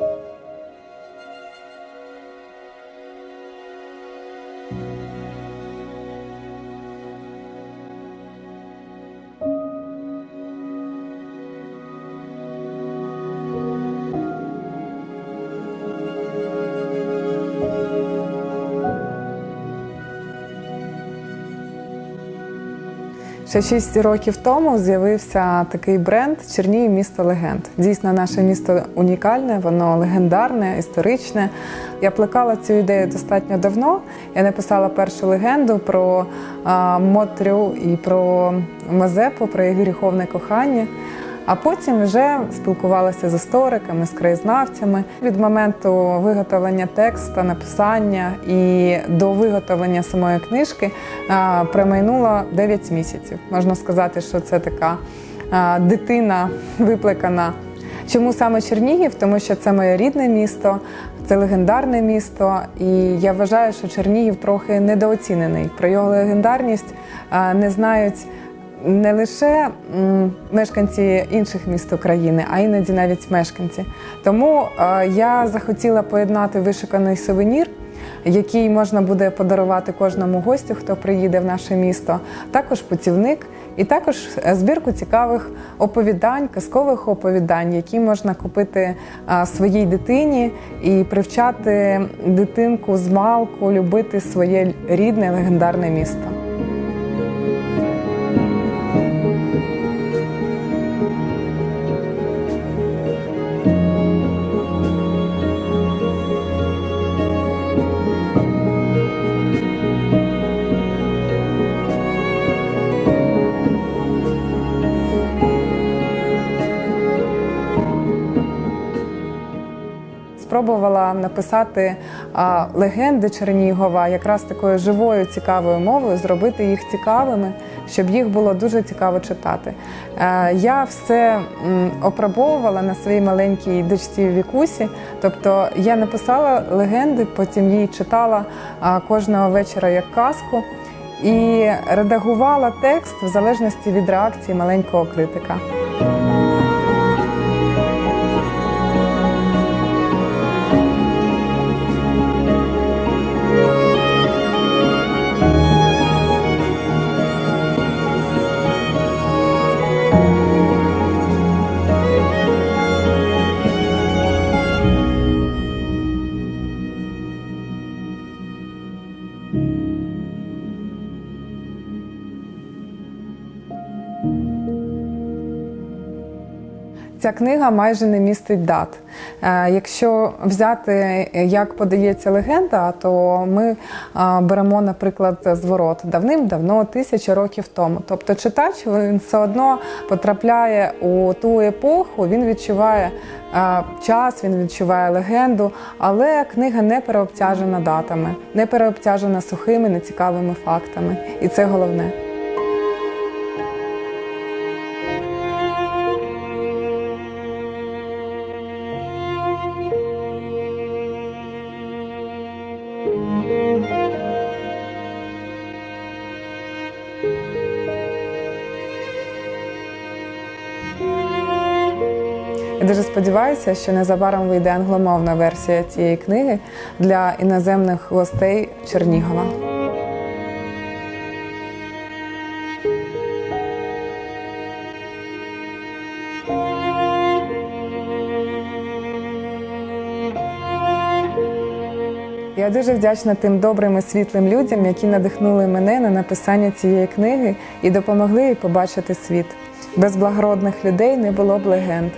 thank you Ще шість років тому з'явився такий бренд Чернігів місто легенд. Дійсно, наше місто унікальне, воно легендарне, історичне. Я плекала цю ідею достатньо давно. Я написала першу легенду про Мотрю і про Мазепу, про їх гріховне кохання. А потім вже спілкувалася з істориками, з краєзнавцями. Від моменту виготовлення тексту, написання і до виготовлення самої книжки промайнуло 9 місяців. Можна сказати, що це така дитина виплекана. Чому саме Чернігів? Тому що це моє рідне місто, це легендарне місто, і я вважаю, що Чернігів трохи недооцінений. Про його легендарність не знають не лише мешканці інших міст України, а іноді навіть мешканці. Тому е, я захотіла поєднати вишуканий сувенір. Який можна буде подарувати кожному гостю, хто приїде в наше місто, також путівник, і також е, збірку цікавих оповідань, казкових оповідань, які можна купити своїй дитині і привчати дитинку з малку любити своє рідне легендарне місто. Спробувала написати легенди Чернігова якраз такою живою цікавою мовою, зробити їх цікавими, щоб їх було дуже цікаво читати. Е, я все опробовувала на своїй маленькій дочці Вікусі. Тобто я написала легенди, потім її читала кожного вечора як казку і редагувала текст в залежності від реакції маленького критика. Ця книга майже не містить дат. Е, Якщо взяти, як подається легенда, то ми е, беремо, наприклад, зворот давним-давно, тисячі років тому. Тобто читач він все одно потрапляє у ту епоху, він відчуває е, час, він відчуває легенду, але книга не переобтяжена датами, не переобтяжена сухими, нецікавими фактами. І це головне. Я дуже сподіваюся, що незабаром вийде англомовна версія цієї книги для іноземних гостей Чернігова. Я дуже вдячна тим добрим і світлим людям, які надихнули мене на написання цієї книги і допомогли їй побачити світ. Без благородних людей не було б легенд.